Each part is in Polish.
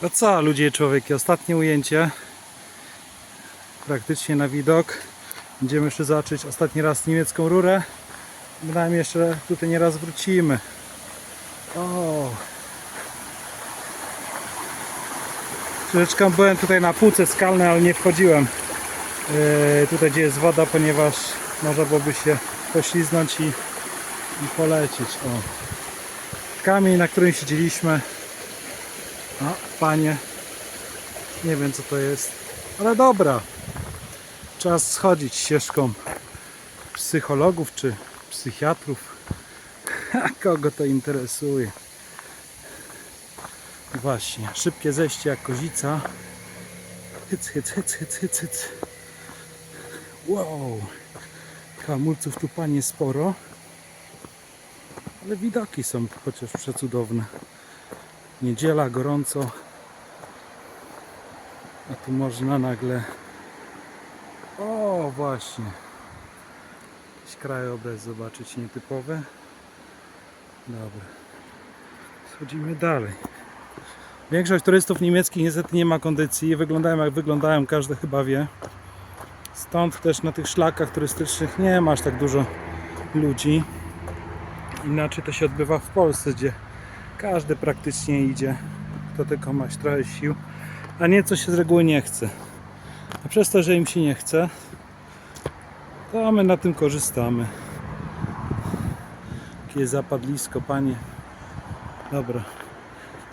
To co, ludzie i człowieki, ostatnie ujęcie. Praktycznie na widok. Będziemy jeszcze zobaczyć ostatni raz niemiecką rurę. Bynajmniej jeszcze tutaj nieraz wrócimy. O. Troszeczkę byłem tutaj na półce skalnej, ale nie wchodziłem yy, tutaj gdzie jest woda, ponieważ można byłoby się pośliznąć i, i polecieć. O. Kamień, na którym siedzieliśmy. A, panie. Nie wiem co to jest. Ale dobra. Czas schodzić ścieżką psychologów czy psychiatrów. A kogo to interesuje? Właśnie, szybkie zejście jak kozica. Hyc, hyc, hyc, hyc, hyc, hyc. Wow. Hamulców tu panie sporo. Ale widoki są chociaż przecudowne. Niedziela, gorąco. A tu można nagle... O, właśnie. Jakiś krajobraz zobaczyć nietypowy. Dobra. Schodzimy dalej. Większość turystów niemieckich niestety nie ma kondycji. Wyglądają jak wyglądają, każdy chyba wie. Stąd też na tych szlakach turystycznych nie ma aż tak dużo ludzi. Inaczej to się odbywa w Polsce, gdzie każdy praktycznie idzie, kto tylko ma trochę sił, a nieco się z reguły nie chce. A przez to, że im się nie chce, to my na tym korzystamy. Jakie zapadlisko, panie. Dobra.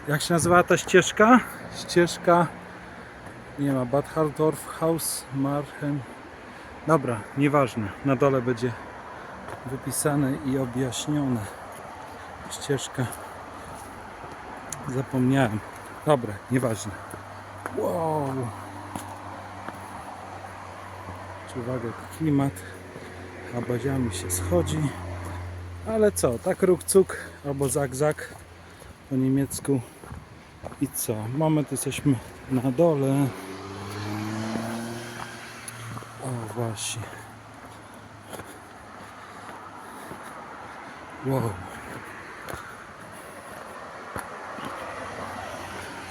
Jak się nazywała ta ścieżka? Ścieżka nie ma Bad Haldorf, Haus, Marchem. Dobra, nieważne. Na dole będzie wypisane i objaśnione. Ścieżka. Zapomniałem. Dobra, nieważne. Wow. Uwaga, klimat. Abaziami się schodzi. Ale co, tak rukcuk albo zak-zak po niemiecku. I co? Moment jesteśmy na dole. O właśnie. Wow.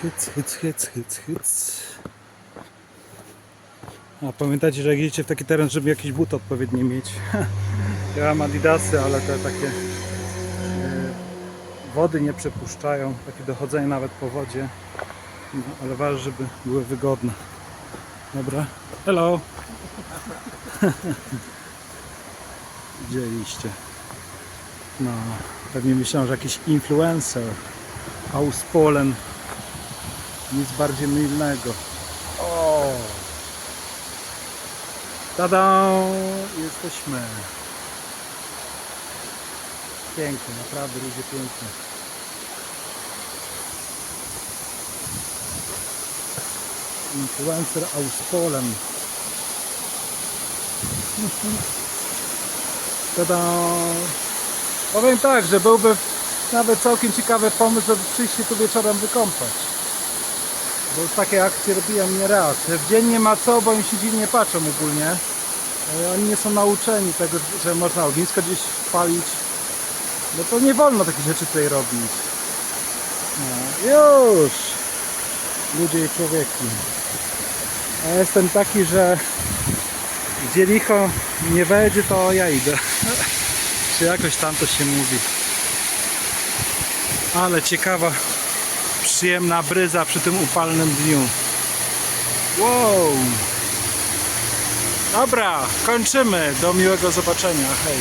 Hyc, hyc, hyc, hyc, hyc. A pamiętajcie, że jak jedziecie w taki teren, żeby jakieś buty odpowiednie mieć. Ja mam adidasy, ale te takie e, wody nie przepuszczają, takie dochodzenie nawet po wodzie. No, ale ważne, żeby były wygodne. Dobra. Hello. Widzieliście. No, pewnie myślałem, że jakiś influencer. Aus Polen. Nic bardziej mylnego. O! Tada! Jesteśmy. Pięknie, naprawdę ludzie pięknie. Influencer aus Polen. Tada! Powiem tak, że byłby nawet całkiem ciekawy pomysł, żeby przyjść się tu wieczorem wykąpać. Bo już takie akcje robiłem nie raz. W dzień nie ma co, bo im się dziwnie patrzą ogólnie. Ale Oni nie są nauczeni tego, że można ognisko gdzieś palić. No to nie wolno takich rzeczy tutaj robić. No, już! Ludzie i człowieki. A jestem taki, że gdzie licho nie wejdzie, to ja idę. Czy jakoś tam to się mówi. Ale ciekawa, przyjemna bryza przy tym upalnym dniu. Wow! Dobra, kończymy. Do miłego zobaczenia. Hej.